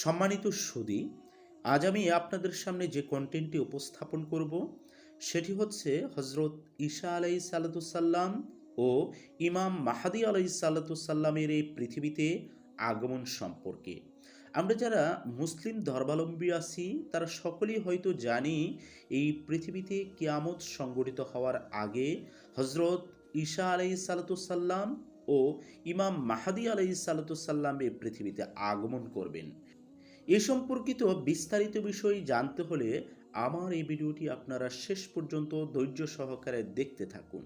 সম্মানিত সুদী, আজ আমি আপনাদের সামনে যে কন্টেন্টটি উপস্থাপন করব, সেটি হচ্ছে হজরত ঈশা আলাই সাল্লাতুসাল্লাম ও ইমাম মাহাদি আলাই সাল্লাতুসাল্লামের এই পৃথিবীতে আগমন সম্পর্কে। আমরা যারা মুসলিম ধর্মাবলম্বী আছি, তারা সকলেই হয়তো জানি এই পৃথিবীতে কিয়ামত সংগঠিত হওয়ার আগে হজরত ঈশা আলাই সাল্লাতুসাল্লাম ও ইমাম মাহাদি আলাই সাল্লাতুসাল্লাম এই পৃথিবীতে আগমন করবেন। এ সম্পর্কিত বিস্তারিত বিষয় জানতে হলে আমার এই ভিডিওটি আপনারা শেষ পর্যন্ত ধৈর্য সহকারে দেখতে থাকুন।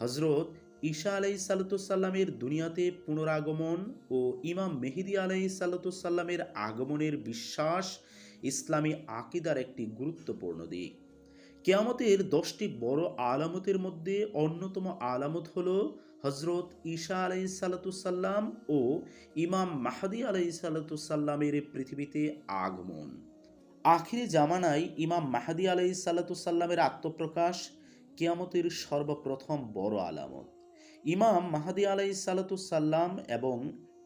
হজরত ঈশা আলাই সাল্লাতুসাল্লামের দুনিয়াতে পুনরাগমন ও ইমাম মেহিদি আলাই সাল্লাতুসাল্লামের আগমনের বিশ্বাস ইসলামী আকিদার একটি গুরুত্বপূর্ণ দিক। কেয়ামতের দশটি বড় আলামতের মধ্যে অন্যতম আলামত হল হজরত ঈশা আলাই সাল্লাতুসাল্লাম ও ইমাম মাহাদি আলাই সাল্লাতুসাল্লামের পৃথিবীতে আগমন। আখিরি জামানায় ইমাম মাহাদি আলাই সাল্লাতুসাল্লামের আত্মপ্রকাশ কেয়ামতের সর্বপ্রথম বড় আলামত। ইমাম মাহাদি আলাই সাল্লাতুসাল্লাম এবং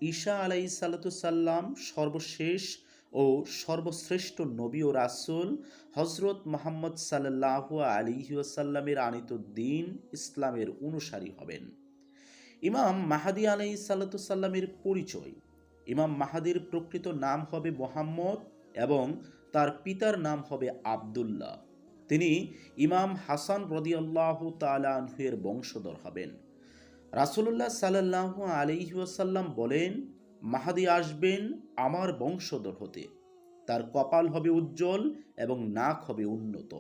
ঈশা আলাই সাল্লাতুসাল্লাম সর্বশেষ ও সর্বশ্রেষ্ঠ নবী ও রাসুল হজরত মোহাম্মদ সাল্লাহ আলিহাসাল্লামের আনিত দিন ইসলামের অনুসারী হবেন। ইমাম মাহাদি আলাই সাল্লাতুসাল্লামের পরিচয়। ইমাম মাহাদির প্রকৃত নাম হবে মোহাম্মদ এবং তার পিতার নাম হবে আবদুল্লাহ। তিনি ইমাম হাসান রদিয়াল্লাহ তালাহের বংশধর হবেন। রাসুল্লাহ সাল্লাহ আলিহাসাল্লাম বলেন মাহাদি আসবেন আমার বংশধর হতে। তার কপাল হবে উজ্জ্বল এবং নাক হবে উন্নত।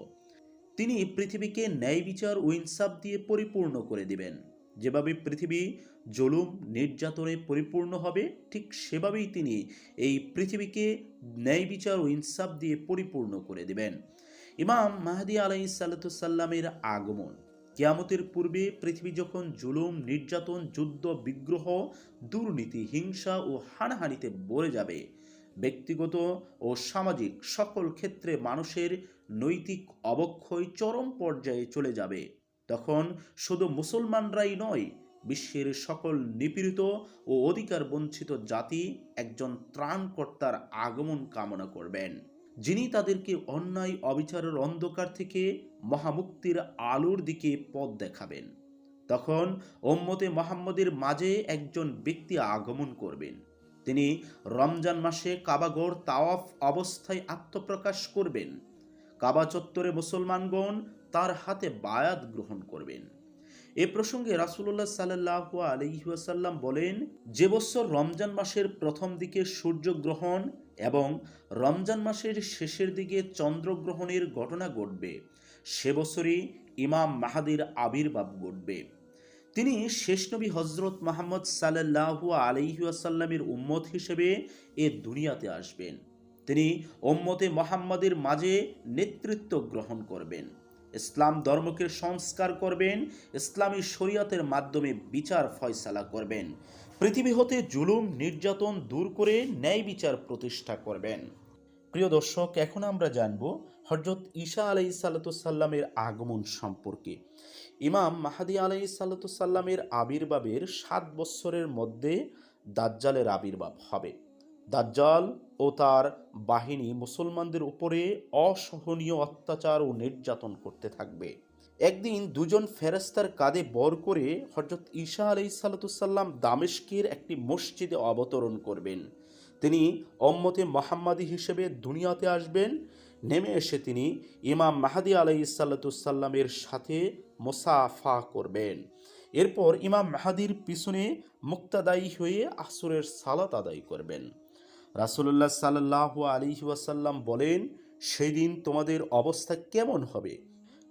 তিনি পৃথিবীকে ন্যায় বিচার ও ইনসাফ দিয়ে পরিপূর্ণ করে দিবেন। যেভাবে পৃথিবী জলুম, নির্যাতনে পরিপূর্ণ হবে, ঠিক সেভাবেই তিনি এই পৃথিবীকে ন্যায় বিচার ও ইনসাফ দিয়ে পরিপূর্ণ করে দিবেন। ইমাম মাহাদি আলাই সাল্লাতুসাল্লামের আগমন কেয়ামতের পূর্বে পৃথিবী যখন জুলুম, নির্যাতন, যুদ্ধ, বিগ্রহ, দুর্নীতি, হিংসা ও হানাহানিতে ভরে যাবে, ব্যক্তিগত ও সামাজিক সকল ক্ষেত্রে মানুষের নৈতিক অবক্ষয় চরম পর্যায়ে চলে যাবে। তখন শুধু মুসলমানরাই নয়, বিশ্বের সকল নিপীড়িত ও অধিকার বঞ্চিত জাতি একজন ত্রাণকর্তার আগমন কামনা করবেন। যিনি তাদেরকে অন্যায়, অবিচারের অন্ধকার থেকে মহামুক্তির আলোর দিকে পথ দেখাবেন। তখন ওম্মতে মোহাম্মদের মাঝে একজন ব্যক্তি আগমন করবেন। তিনি রমজান মাসে কাবাগড় তাওয়াফ অবস্থায় আত্মপ্রকাশ করবেন। কাবা চত্বরে মুসলমানগণ তার হাতে বায়াত গ্রহণ করবেন। এ প্রসঙ্গে রাসুল্লাহ সাল্লাহ আলহিহাসাল্লাম বলেন, যে বছর রমজান মাসের প্রথম দিকে সূর্যগ্রহণ এবং রমজান মাসের শেষের দিকে চন্দ্রগ্রহণের ঘটনা ঘটবে। সে বছরই ইমাম মাহাদির আবির্ভাব ঘটবে। তিনি শেষ নবী হজরত মোহাম্মদ সাল্লাহু আলহিউসাল্লামের উম্মত হিসেবে এ দুনিয়াতে আসবেন। তিনি ওম্মতে মোহাম্মদের মাঝে নেতৃত্ব গ্রহণ করবেন। ইসলাম ধর্মকে সংস্কার করবেন, ইসলামী শরীয়তের মাধ্যমে বিচার ফয়সালা করবেন। পৃথিবী হতে জুলুম, নির্যাতন দূর করে ন্যায় বিচার প্রতিষ্ঠা করবেন। প্রিয় দর্শক, এখন আমরা জানব হজরত ঈশা আলাই সাল্লাতুসাল্লামের আগমন সম্পর্কে। ইমাম মাহাদি আলাই সাল্লাতুসাল্লামের আবির্ভাবের সাত বৎসরের মধ্যে দাজ্জালের আবির্ভাব হবে। দাজ্জাল ও তার বাহিনী মুসলমানদের উপরে অসহনীয় অত্যাচার ও নির্যাতন করতে থাকবে। একদিন দুজন ফেরেস্তার কাঁধে বর করে হজরত ঈশা আলাই সাল্লাতুসাল্লাম দামেশকের একটি মসজিদে অবতরণ করবেন। তিনি অম্মতে মোহাম্মাদি হিসেবে দুনিয়াতে আসবেন। নেমে এসে তিনি ইমাম মাহাদি আলাই সাল্লাতুসাল্লামের সাথে মোসাফা করবেন। এরপর ইমাম মাহাদির পিছনে মুক্তাদায়ী হয়ে আসরের সালাত আদায় করবেন। রাসুল্লাহ সাল্লাহ আলী ওয়াসাল্লাম বলেন, সেই দিন তোমাদের অবস্থা কেমন হবে?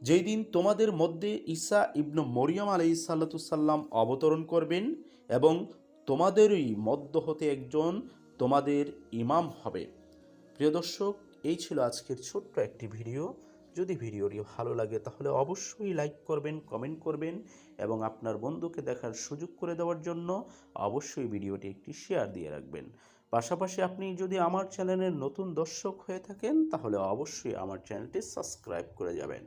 যেই দিন তোমাদের মধ্যে ঈসা ইবনু মরিয়াম আলি সাল্লাতুসাল্লাম অবতরণ করবেন এবং তোমাদেরই মধ্য হতে একজন তোমাদের ইমাম হবে। প্রিয় দর্শক, এই ছিল আজকের ছোট্ট একটি ভিডিও। যদি ভিডিওটি ভালো লাগে, তাহলে অবশ্যই লাইক করবেন, কমেন্ট করবেন এবং আপনার বন্ধুকে দেখার সুযোগ করে দেওয়ার জন্য অবশ্যই ভিডিওটি একটি শেয়ার দিয়ে রাখবেন। পাশাপাশি আপনি যদি আমার চ্যানেলের নতুন দর্শক হয়ে থাকেন, তাহলে অবশ্যই আমার চ্যানেলটি সাবস্ক্রাইব করে যাবেন।